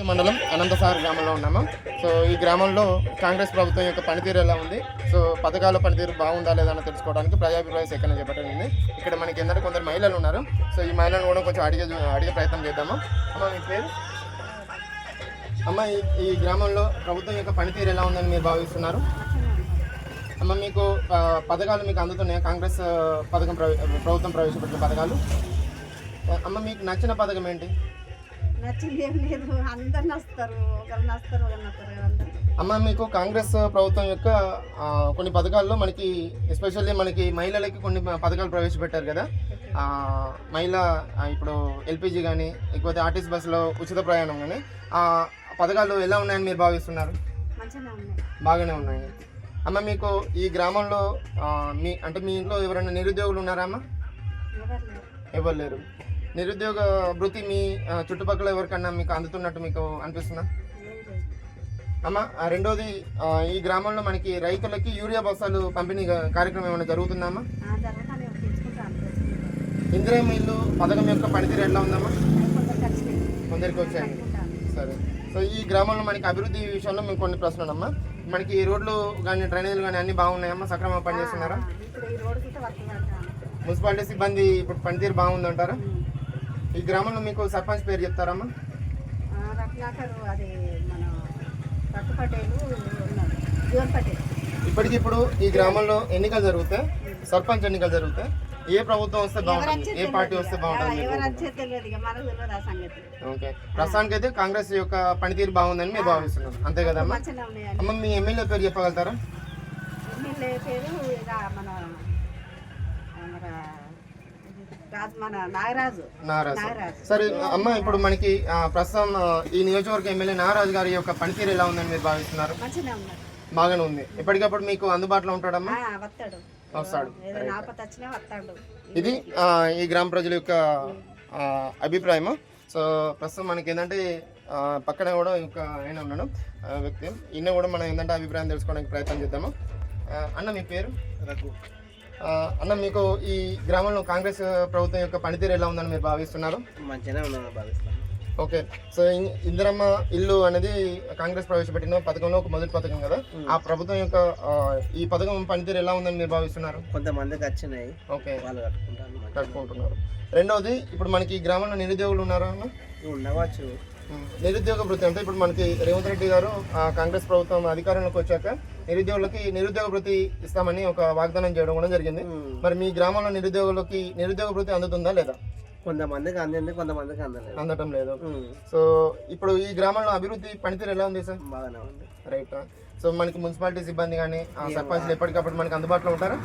మండలం అనంతసాగర్ గ్రామంలో ఉన్నాము. సో ఈ గ్రామంలో కాంగ్రెస్ ప్రభుత్వం యొక్క పనితీరు ఎలా ఉంది? సో పథకాల పనితీరు బాగుందా లేదా అని తెలుసుకోవడానికి ప్రజాభిప్రాయ సేకరణ చేపట్టడం ఇక్కడ మనకి ఏంటంటే కొందరు మహిళలు ఉన్నారు. సో ఈ మహిళలను కూడా కొంచెం అడిగే అడిగే ప్రయత్నం చేద్దాము. అమ్మ మీ పేరు? అమ్మ ఈ- ఈ గ్రామంలో ప్రభుత్వం యొక్క పనితీరు ఎలా ఉందని మీరు భావిస్తున్నారు? అమ్మ మీకు పథకాలు మీకు అందుతున్నాయి? కాంగ్రెస్ పథకం ప్రభుత్వం ప్రవేశపెట్టిన పథకాలు? అమ్మ మీకు నచ్చిన పథకం ఏంటి? నచ్చింది ఏం లేదు. అందరు నస్తారు ఒకరు నస్తారు ఒకరు నస్తారు అందరు. అమ్మ మీకు కాంగ్రెస్ ప్రభుత్వం యొక్క కొన్ని పథకాల్లో మనకి ఎస్పెషల్లీ మనకి మహిళలకి కొన్ని పథకాలు ప్రవేశపెట్టారు కదా. మహిళ ఇప్పుడు ఎల్పిజి కానీ లేకపోతే ఆర్టీసీ బస్సులో ఉచిత ప్రయాణం కానీ ఆ పథకాలు ఎలా ఉన్నాయని మీరు భావిస్తున్నారు? బాగానే ఉన్నాయి. అమ్మ మీకు ఈ గ్రామంలో మీ అంటే మీ ఇంట్లో ఎవరైనా నిరుద్యోగులు ఉన్నారా అమ్మ? ఎవరు లేరు. నిరుద్యోగ వృత్తి మీ చుట్టుపక్కల ఎవరికన్నా మీకు అందుతున్నట్టు మీకు అనిపిస్తుందా? అమ్మ రెండోది ఈ గ్రామంలో మనకి రైతులకి యూరియా బస్తాలు పంపిణీ కార్యక్రమం ఏమైనా జరుగుతుందా అమ్మా? ఇందిరా ఇల్లు పథకం యొక్క పనితీరు ఎట్లా ఉందమ్మా? కొందరికి వచ్చాయి. కట్టుకుంటాను సరే. సో ఈ గ్రామంలో మనకి అభివృద్ధి విషయంలో మేము కొన్ని ప్రశ్నలు అమ్మా. మనకి ఈ రోడ్లు కానీ డ్రైనేజీలు కానీ అన్ని బాగున్నాయమ్మా సక్రమంగా పనిచేస్తున్నారా? మున్సిపాలిటీ సిబ్బంది ఇప్పుడు పనితీరు బాగుందంటారా? ఈ గ్రామంలో మీకు సర్పంచ్ పేరు చెప్తారమ్మా? రత్నాకర్ అది మన రట్టు పటేలు ఉన్నారు. జీవన్ పటేల్ ఇప్పటికి ఇప్పుడు ఈ గ్రామంలో ఎన్నికలు జరుగుతాయి? సర్పంచ్ ఎన్నికలు జరుగుతాయి? ఏ ప్రభుత్వం వస్తే బాగుంటుంది? ఏ పార్టీ వస్తే బాగుంటుంది మీకు? ఎవరు వచ్చే తెలియదు ఇక. మనకు తెలియదు ఆ సంగతి. ఓకే. ప్రస్తుతానికి అయితే కాంగ్రెస్ యొక్క పనితీరు బాగుందని మీరు భావిస్తున్నారు అంతే కదమ్మా మంచిగా ఉన్నాయండి అమ్మ మీ ఎమ్మెల్యే పేరు చెప్పగలుగుతారా? ఎమ్మెల్యే పేరు ఇక మన నాగరాజు. సరే అమ్మ ఇప్పుడు మనకి ప్రస్తుతం ఈ నియోజకవర్గ ఎమ్మెల్యే నాగరాజు గారి యొక్క పనితీరు ఎలా ఉందని మీరు భావిస్తున్నారు? బాగానే ఉంది. ఎప్పటికప్పుడు మీకు అందుబాటులో ఉంటాడమ్మా? ఆ, వస్తాడు. వస్తాడు. ఏదైనా ఆపత వచ్చినా వస్తాడు. ఇది ఈ గ్రామ ప్రజల యొక్క అభిప్రాయము? సో ప్రస్తుతం మనకి ఏంటంటే పక్కన కూడా ఒక ఆయన ఉన్నాడు వ్యక్తి. ఈయన కూడా మనం ఏంటంటే అభిప్రాయం తెలుసుకోవడానికి ప్రయత్నం చేద్దాము? అన్న మీ పేరు? రఘు. అన్న మీకు ఈ గ్రామంలో కాంగ్రెస్ ప్రభుత్వం యొక్క పనితీరు ఎలా ఉందని మీరు భావిస్తున్నారు? మంచిగానే ఉన్నాను భావిస్తాను. ఓకే. సో ఇందిరమ్మ ఇల్లు అనేది కాంగ్రెస్ ప్రవేశపెట్టిన పథకంలో ఒక మొదటి పథకం కదా? ఆ ప్రభుత్వం యొక్క ఈ పథకం పనితీరు ఎలా ఉందని మీరు భావిస్తున్నారు? కొంతమందికి వచ్చినాయి. ఓకే. వాళ్ళు. కట్టుకుంటున్నారు. రెండవది ఇప్పుడు మనకి గ్రామంలో నిరుద్యోగులు ఉన్నారా అన్న? ఉండవచ్చు. నిరుద్యోగ వృత్తి అంటే ఇప్పుడు మనకి రేవంత్ రెడ్డి గారు ఆ, కాంగ్రెస్ ప్రభుత్వం అధికారంలోకి వచ్చాక నిరుద్యోగులకి నిరుద్యోగ వృత్తి ఇస్తామని ఒక వాగ్దానం చేయడం కూడా జరిగింది. మరి మీ గ్రామంలో నిరుద్యోగులకి నిరుద్యోగ వృత్తి అందుతుందా లేదా? కొంతమందికి అందింది కొంతమందికి అందలేదు. అందటం లేదు. సో ఇప్పుడు ఈ గ్రామంలో అభివృద్ధి పనితీరు ఎలా ఉంది సార్? బాగానే ఉంది. రైట్? సో మనకి మున్సిపాలిటీ సిబ్బంది కానీ సర్పంచ్లు ఎప్పటికప్పుడు మనకి అందుబాటులో ఉంటారు.